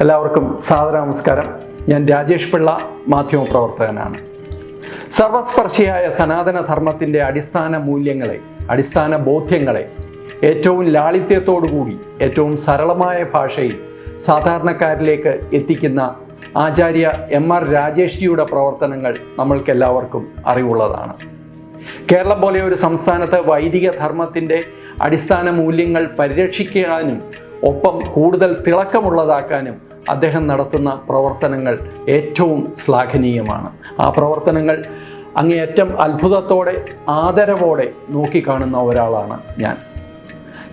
എല്ലാവർക്കും സാദര നമസ്കാരം. ഞാൻ രാജേഷ് പിള്ള മാധ്യമ പ്രവർത്തകനാണ്. സർവസ്പർശിയായ സനാതന ധർമ്മത്തിന്റെ അടിസ്ഥാന മൂല്യങ്ങളെ അടിസ്ഥാന ബോധ്യങ്ങളെ ഏറ്റവും ലാളിത്യത്തോടുകൂടി ഏറ്റവും സരളമായ ഭാഷയിൽ സാധാരണക്കാരിലേക്ക് എത്തിക്കുന്ന ആചാര്യ എം ആർ രാജേഷ്ജിയുടെ പ്രവർത്തനങ്ങൾ നമ്മൾക്കെല്ലാവർക്കും അറിവുള്ളതാണ്. കേരളം പോലെ ഒരു സംസ്ഥാനത്ത് വൈദിക ധർമ്മത്തിന്റെ അടിസ്ഥാന മൂല്യങ്ങൾ പരിരക്ഷിക്കാനും ഒപ്പം കൂടുതൽ തിളക്കമുള്ളതാക്കാനും അദ്ദേഹം നടത്തുന്ന പ്രവർത്തനങ്ങൾ ഏറ്റവും ശ്ലാഘനീയമാണ്. ആ പ്രവർത്തനങ്ങൾ അങ്ങേയറ്റം അത്ഭുതത്തോടെ ആദരവോടെ നോക്കിക്കാണുന്ന ഒരാളാണ് ഞാൻ.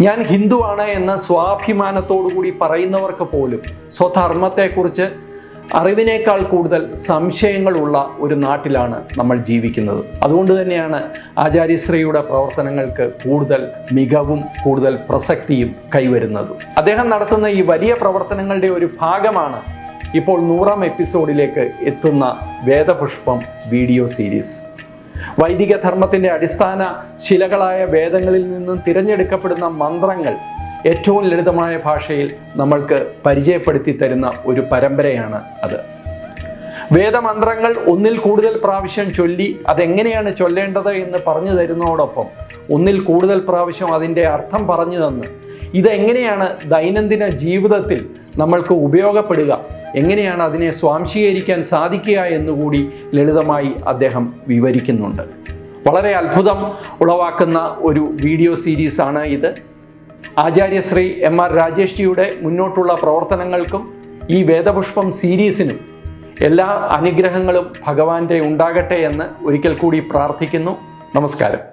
ഞാൻ ഹിന്ദുവാണ് എന്ന് സ്വാഭിമാനത്തോടു കൂടി പറയുന്നവർക്ക് പോലും സ്വധർമ്മത്തെക്കുറിച്ച് അറിവിനേക്കാൾ കൂടുതൽ സംശയങ്ങളുള്ള ഒരു നാട്ടിലാണ് നമ്മൾ ജീവിക്കുന്നത്. അതുകൊണ്ട് തന്നെയാണ് ആചാര്യശ്രീയുടെ പ്രവർത്തനങ്ങൾക്ക് കൂടുതൽ മികവും കൂടുതൽ പ്രസക്തിയും കൈവരുന്നത്. അദ്ദേഹം നടത്തുന്ന ഈ വലിയ പ്രവർത്തനങ്ങളുടെ ഒരു ഭാഗമാണ് ഇപ്പോൾ നൂറാം എപ്പിസോഡിലേക്ക് എത്തുന്ന വേദപുഷ്പം വീഡിയോ സീരീസ്. വൈദിക ധർമ്മത്തിന്റെ അടിസ്ഥാന ശിലകളായ വേദങ്ങളിൽ നിന്നും തിരഞ്ഞെടുക്കപ്പെടുന്ന മന്ത്രങ്ങൾ ഏറ്റവും ലളിതമായ ഭാഷയിൽ നമ്മൾക്ക് പരിചയപ്പെടുത്തി തരുന്ന ഒരു പരമ്പരയാണ് അത്. വേദമന്ത്രങ്ങൾ ഒന്നിൽ കൂടുതൽ പ്രാവശ്യം ചൊല്ലി അതെങ്ങനെയാണ് ചൊല്ലേണ്ടത് എന്ന് പറഞ്ഞു തരുന്നതോടൊപ്പം ഒന്നിൽ കൂടുതൽ പ്രാവശ്യം അതിന്റെ അർത്ഥം പറഞ്ഞു തന്ന് ഇതെങ്ങനെയാണ് ദൈനംദിന ജീവിതത്തിൽ നമ്മൾക്ക് ഉപയോഗപ്പെടുക എങ്ങനെയാണ് അതിനെ സ്വാംശീകരിക്കാൻ സാധിക്കുക എന്നുകൂടി ലളിതമായി അദ്ദേഹം വിവരിക്കുന്നുണ്ട്. വളരെ അത്ഭുതം ഉളവാക്കുന്ന ഒരു വീഡിയോ സീരീസാണ് ഇത്. ആചാര്യശ്രീ എം ആർ രാജേഷ്ജിയുടെ മുന്നോട്ടുള്ള പ്രവർത്തനങ്ങൾക്കും ഈ വേദപുഷ്പം സീരീസിനും എല്ലാ അനുഗ്രഹങ്ങളും ഭഗവാന്റെ ഉണ്ടാകട്ടെ എന്ന് ഒരിക്കൽ കൂടി പ്രാർത്ഥിക്കുന്നു. നമസ്കാരം.